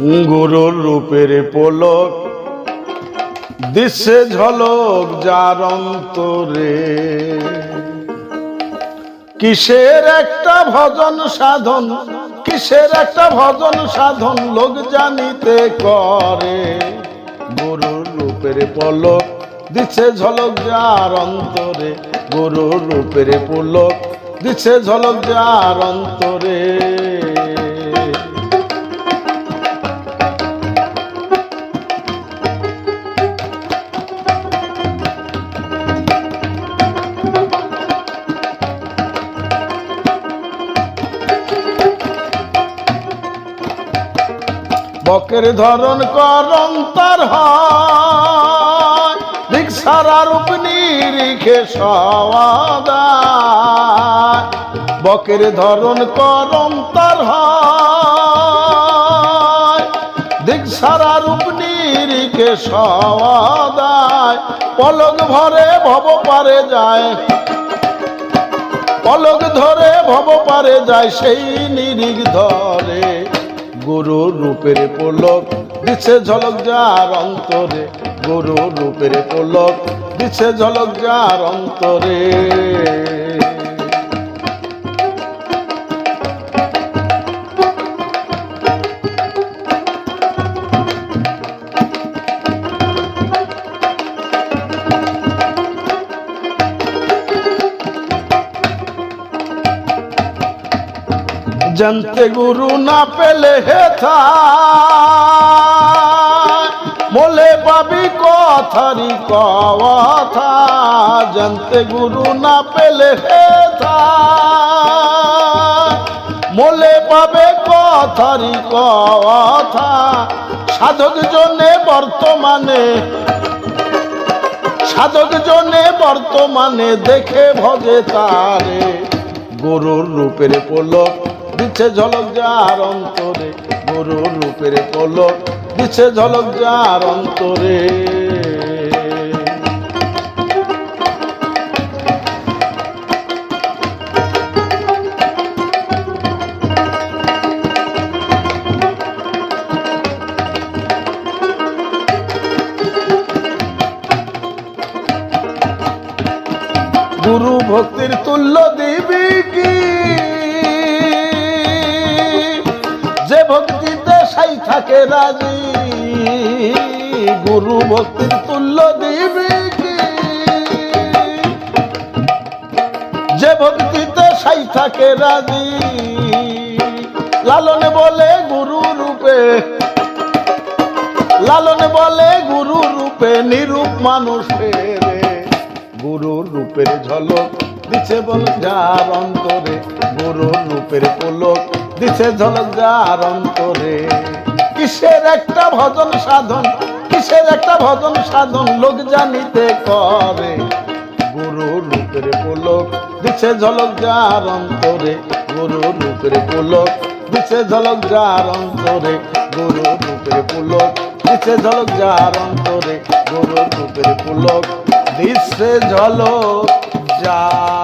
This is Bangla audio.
গুরুর রূপের পোলক দিশে ঝলক যার অন্তরে। কিসের একটা ভজন সাধন, কিসের একটা ভজন সাধন লোক জানিতে করে? গুরুর রূপের পলক দিচ্ছে ঝলক যার অন্তরে। গুরুর রূপের পলক দিচ্ছে ঝলক যার অন্তরে। বকের ধরন করম তার হয়। সারা রূপ নিরিখে সওয়াদায় বকের ধরন করম তার সারা রূপ নিরিখে সওয়াদায় পলক ভরে ভব পারে যায়। পলক ধরে ভব পারে যায় সেই নিরিখ ধরে। গুরুর রূপের পলক দিচ্ছে ঝলক যার অন্তরে। গুরুর রূপের পলক দিচ্ছে ঝলক যার অন্তরে। জানতে গুরু না পেলে হেথা মোলে পাবি কথারি কথা জানতে গুরু না পেলে হেথা মোলে পাবে কথারি কথা সাধক জনে বর্তমানে, সাধক জনে বর্তমানে দেখে ভজে তারে। গরুর রূপের পলক দিচ্ছে ঝলক যার অন্তরে গরুর রূপের পলক দিচ্ছে ঝলক যার অন্তরে। গুরু ভক্তির তুল্য দিবি কি? সাই থাকে রাজি। গুরু ভক্তির তুল্য দিবি যে ভক্তিতে সাই থাকে রাজি। লালন বলে গুরু রূপে, লালন বলে গুরু রূপে নিরূপ মানুষ গুরুর রূপের ঝলক দিছে বল যার অন্তরে গুরুর রূপের পলক দিছে ঝলক যার অন্তরে। কিসের একটা ভজন সাধন, কিসের একটা ভজন সাধন লোক জানিতে করে? গুরুর রূপের পলক দিছে ঝলক যার অন্তরে। গুরুর রূপের পলক দিছে ঝলক যার অন্তরে। গুরুর রূপের পলক দিছে ঝলক যার অন্তরে। গুরুর রূপের পুলক দিচ্ছে ঝলক অন্তরে